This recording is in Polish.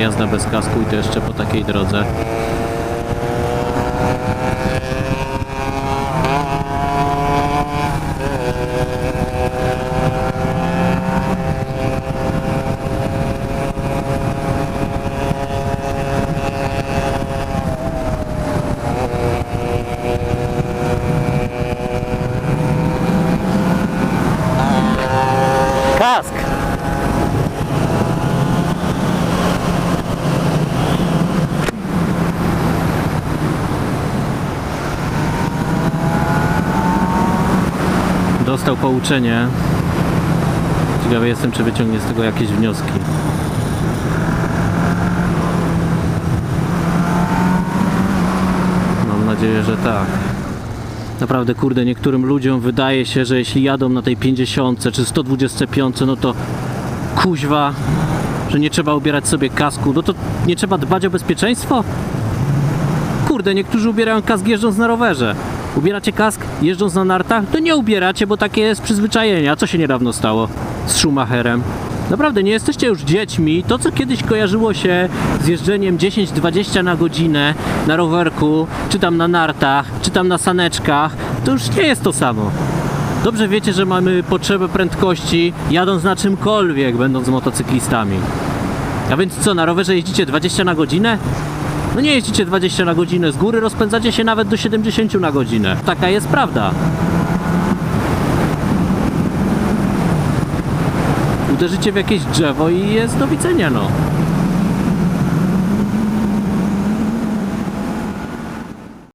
jazda bez kasku i to jeszcze po takiej drodze. Kask! Dostał pouczenie. Ciekawy jestem, czy wyciągnie z tego jakieś wnioski. Mam nadzieję, że tak. Naprawdę, kurde, niektórym ludziom wydaje się, że jeśli jadą na tej 50 czy 125, no to kuźwa, że nie trzeba ubierać sobie kasku. No to nie trzeba dbać o bezpieczeństwo? Kurde, niektórzy ubierają kask jeżdżąc na rowerze. Ubieracie kask jeżdżąc na nartach? To nie ubieracie, bo takie jest przyzwyczajenie. A co się niedawno stało z Schumacherem? Naprawdę, nie jesteście już dziećmi. To, co kiedyś kojarzyło się z jeżdżeniem 10-20 na godzinę na rowerku, czy tam na nartach, czy tam na saneczkach, to już nie jest to samo. Dobrze wiecie, że mamy potrzebę prędkości jadąc na czymkolwiek, będąc motocyklistami. A więc co, na rowerze jeździcie 20 na godzinę? No nie jeździcie 20 na godzinę, z góry rozpędzacie się nawet do 70 na godzinę. Taka jest prawda. Uderzycie w jakieś drzewo i jest do widzenia, no.